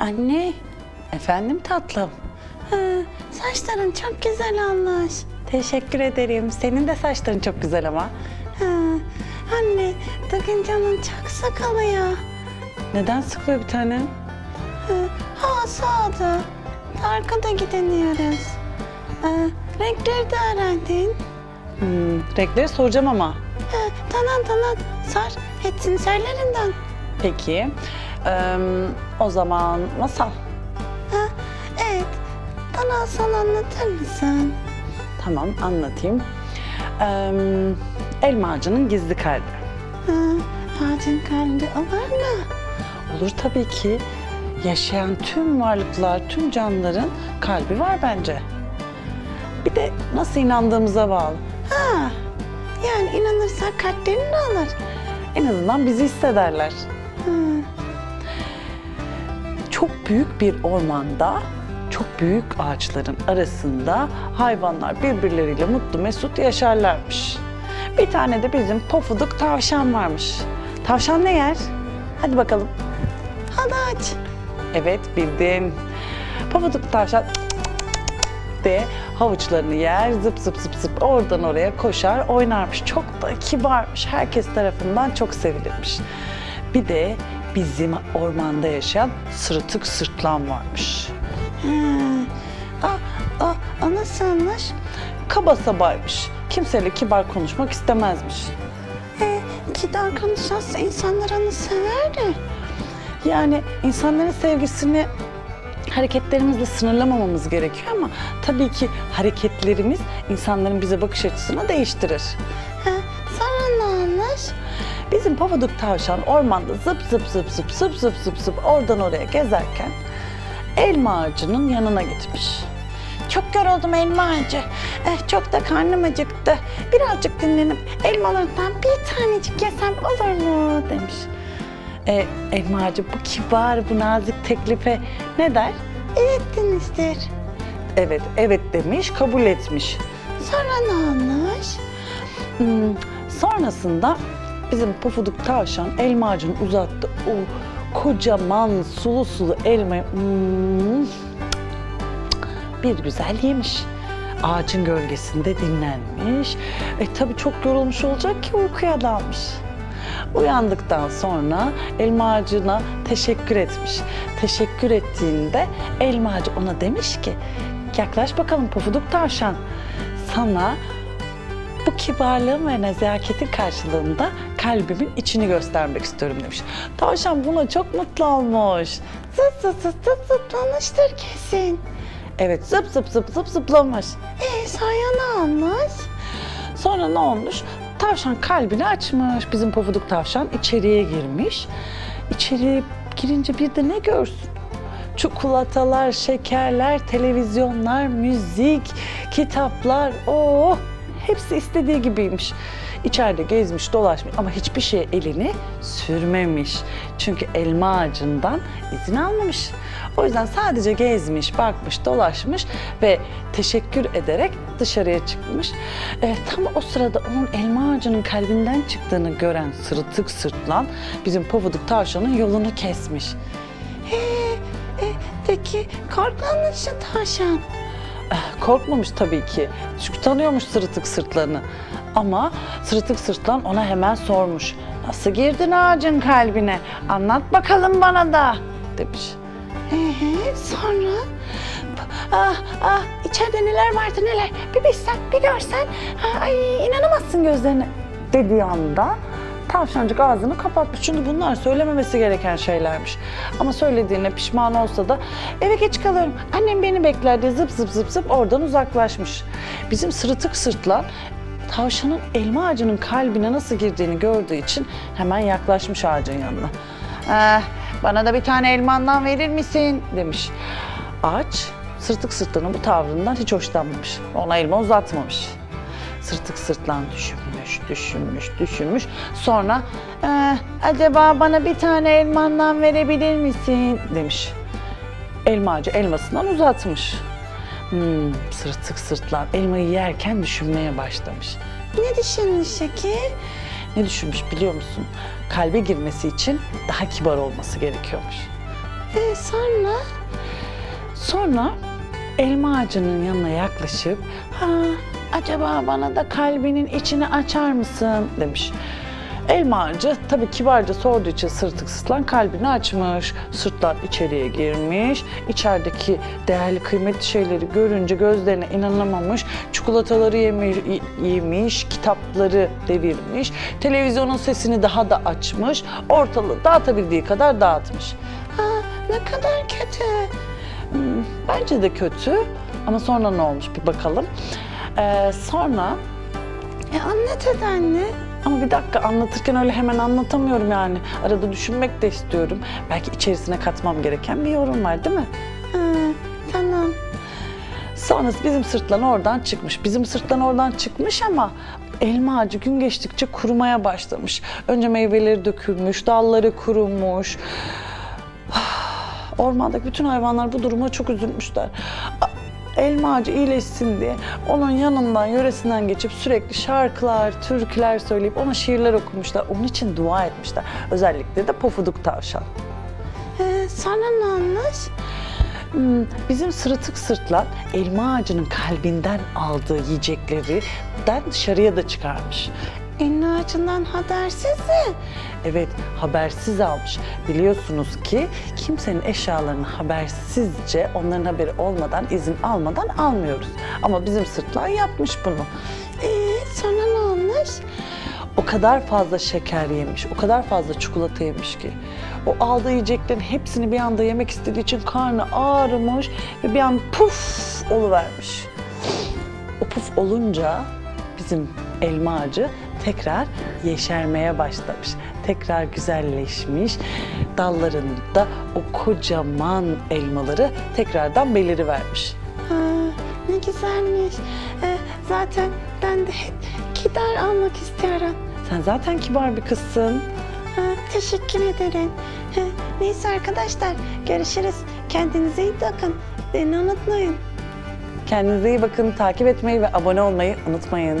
Anne. Efendim tatlım. Ha, saçların çok güzel olmuş. Teşekkür ederim. Senin de saçların çok güzel ama. Ha, anne, bugün canım çok sıkılıyor. Neden sıkılıyor bir tane? Ha, hava soğudu. Arkada gideniyoruz. Ha, renkleri de öğrendin. Hmm, renkleri soracağım ama. Ha, tamam tamam. Sor. Hepsini söylerinden. Peki. Ee, o zaman masal. Ha, evet. Bana asal anlatır mısın? Tamam anlatayım. Ee, elma ağacının gizli kalbi. Ha, ağacın kalbi olur mu? Olur tabii ki. Yaşayan tüm varlıklar, tüm canlıların kalbi var bence. Bir de nasıl inandığımıza bağlı. Ha, yani inanırsak kalplerini alır. En azından bizi hissederler. Ha. Çok büyük bir ormanda, çok büyük ağaçların arasında hayvanlar birbirleriyle mutlu mesut yaşarlarmış. Bir tane de bizim pofuduk tavşan varmış. Tavşan ne yer? Hadi bakalım. Hadi aç. Evet bildin. Pofuduk tavşan de havuçlarını yer, zıp zıp zıp zıp oradan oraya koşar, oynarmış. Çok da kibarmış, herkes tarafından çok sevilirmiş. Bir de bizim ormanda yaşayan sırıtık sırtlan varmış. Ha, a, a, a nasılmış? Kaba sabaymış. Kimseyle kibar konuşmak istemezmiş. E, kibar konuşarsa insanlar onu sever de. Yani insanların sevgisini hareketlerimizle sınırlamamamız gerekiyor ama tabii ki hareketlerimiz insanların bize bakış açısını değiştirir. Ha, sonra ne olmuş? Bizim pabuduk tavşan ormanda zıp zıp zıp zıp zıp zıp zıp zıp oradan oraya gezerken elma ağacının yanına gitmiş. Çok yoruldum elma ağacı. Eh, çok da karnım acıktı. Birazcık dinlenip elmalarından bir tanecik yesem olur mu demiş. E, elma ağacı bu kibar, bu nazik teklife ne der? Evet demiştir. Evet, evet demiş, kabul etmiş. Sonra ne olmuş? Hmm, sonrasında bizim pofuduk tavşan elma ağacını uzattı. O kocaman sulu sulu elmayı hmm, bir güzel yemiş. Ağacın gölgesinde dinlenmiş. E tabii çok yorulmuş olacak ki uykuya dalmış. Uyandıktan sonra elma ağacına teşekkür etmiş. Teşekkür ettiğinde elma ağacı ona demiş ki yaklaş bakalım pofuduk tavşan. Sana bu kibarlığın ve nezaketin karşılığında kalbimin içini göstermek istiyorum demiş. Tavşan buna çok mutlu olmuş. Zıp zıp zıp zıp zıplamıştır kesin. Evet zıp zıp zıp zıp zıplamış. E sonra ne olmuş? Sonra ne olmuş? Tavşan kalbini açmış. Bizim pofuduk tavşan içeriye girmiş. İçeriye girince bir de ne görsün? Çikolatalar, şekerler, televizyonlar, müzik, kitaplar. Oh! Hepsi istediği gibiymiş. İçeride gezmiş, dolaşmış ama hiçbir şeye elini sürmemiş. Çünkü elma ağacından izin almamış. O yüzden sadece gezmiş, bakmış, dolaşmış ve teşekkür ederek dışarıya çıkmış. E, tam o sırada onun elma ağacının kalbinden çıktığını gören sırıtık sırtlan bizim pofuduk tavşanın yolunu kesmiş. He, e, peki korkmamış tavşan? Korkmamış tabii ki. Çünkü tanıyormuş sırıtık sırtlarını. Ama sırıtık sırtlan ona hemen sormuş. Nasıl girdin ağacın kalbine? Anlat bakalım bana da demiş. Ee, sonra? Ah, ah, içeride neler vardı neler. Bir bilsen, bir görsen. Ay inanamazsın gözlerine. Dediği anda tavşancık ağzını kapatmış. Çünkü bunlar söylememesi gereken şeylermiş. Ama söylediğine pişman olsa da eve geç kalıyorum. Annem beni bekler diye zıp zıp zıp zıp oradan uzaklaşmış. Bizim sırıtık sırtlan tavşanın elma ağacının kalbine nasıl girdiğini gördüğü için hemen yaklaşmış ağacın yanına. Eh, bana da bir tane elmandan verir misin demiş. Ağaç sırtık sırtlanın bu tavrından hiç hoşlanmamış. Ona elma uzatmamış. Sırtık sırtlan düşünmüş, düşünmüş, düşünmüş. Sonra "Eh, acaba bana bir tane elmandan verebilir misin demiş. Elma ağacı elmasından uzatmış. Hmm, sırtık sırtlan elmayı yerken düşünmeye başlamış. Ne düşünmüş ki? Ne düşünmüş biliyor musun? Kalbe girmesi için daha kibar olması gerekiyormuş. E, sonra? Sonra elma ağacının yanına yaklaşıp ha acaba bana da kalbinin içini açar mısın demiş. Elma ağacı tabii kibarca sorduğu için sırtık sırtlan kalbini açmış. Sırtlan içeriye girmiş. İçerideki değerli kıymetli şeyleri görünce gözlerine inanamamış. Çikolataları yemiş, yemiş, kitapları devirmiş. Televizyonun sesini daha da açmış. Ortalığı dağıtabildiği kadar dağıtmış. Ha, ne kadar kötü. Hmm, Bence de kötü ama sonra ne olmuş bir bakalım. Ee, sonra e anlat hadi anne. Ama bir dakika anlatırken öyle hemen anlatamıyorum yani. Arada düşünmek de istiyorum. Belki içerisine katmam gereken bir yorum var değil mi? Ha, tamam. Sonrası bizim sırtlan oradan çıkmış. Bizim sırtlan oradan çıkmış ama elma ağacı gün geçtikçe kurumaya başlamış. Önce meyveleri dökülmüş, dalları kurumuş. Ormandaki bütün hayvanlar bu duruma çok üzülmüşler. Elma ağacı iyileşsin diye onun yanından, yöresinden geçip sürekli şarkılar, türküler söyleyip ona şiirler okumuşlar. Onun için dua etmişler. Özellikle de Pofuduk Tavşan. Ee, sonra ne olmuş? Hmm, bizim sırıtık sırtlan elma ağacının kalbinden aldığı yiyecekleri den dışarıya da çıkarmış. Elma ağacından habersiz mi? Evet, habersiz almış. Biliyorsunuz ki kimsenin eşyalarını habersizce, onların haberi olmadan, izin almadan almıyoruz. Ama bizim sırtlan yapmış bunu. Ee, sonra ne olmuş? O kadar fazla şeker yemiş, o kadar fazla çikolata yemiş ki. O aldığı yiyeceklerin hepsini bir anda yemek istediği için karnı ağrımış ve bir an puf oluvermiş. O puf olunca bizim elma ağacı tekrar yeşermeye başlamış. Tekrar güzelleşmiş. Dallarında o kocaman elmaları tekrardan belirivermiş. Ha, ne güzelmiş. Ee, zaten ben de hep gider almak istiyorum. Sen zaten kibar bir kızsın. teşekkür ederim. neyse arkadaşlar görüşürüz. Kendinize iyi bakın. Beni unutmayın. Kendinize iyi bakın. Takip etmeyi ve abone olmayı unutmayın.